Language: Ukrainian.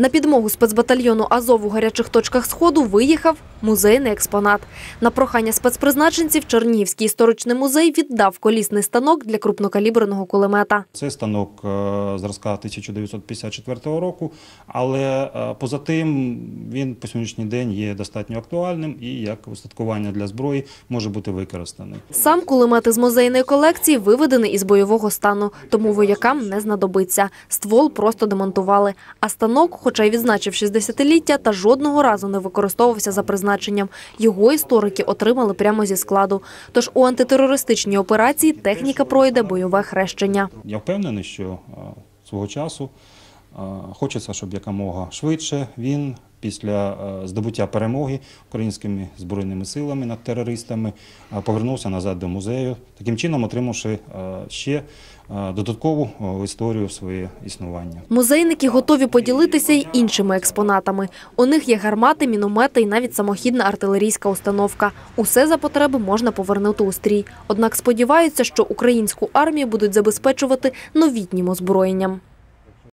На підмогу спецбатальйону Азов у гарячих точках сходу виїхав музейний експонат. На прохання спецпризначенців Чернігівський історичний музей віддав колісний станок для крупнокаліберного кулемета. Це станок е, зразка 1954 року, але е, поза тим він по сьогоднішній день є достатньо актуальним і як устаткування для зброї може бути використаний. Сам кулемет із музейної колекції виведений із бойового стану, тому воякам не знадобиться. Ствол просто демонтували. А станок, хоча й відзначив 60-ліття, та жодного разу не використовувався за призначенням. Його історики отримали прямо зі складу. Тож у антитерористичній операції техніка пройде бойове хрещення. Я впевнений, що е, свого часу е, хочеться, щоб якомога швидше він після е, здобуття перемоги українськими збройними силами над терористами е, повернувся назад до музею, таким чином отримавши е, ще додаткову історію своє існування. Музейники готові поділитися й іншими експонатами. У них є гармати, міномети і навіть самохідна артилерійська установка. Усе за потреби можна повернути у стрій. Однак сподіваються, що українську армію будуть забезпечувати новітнім озброєнням.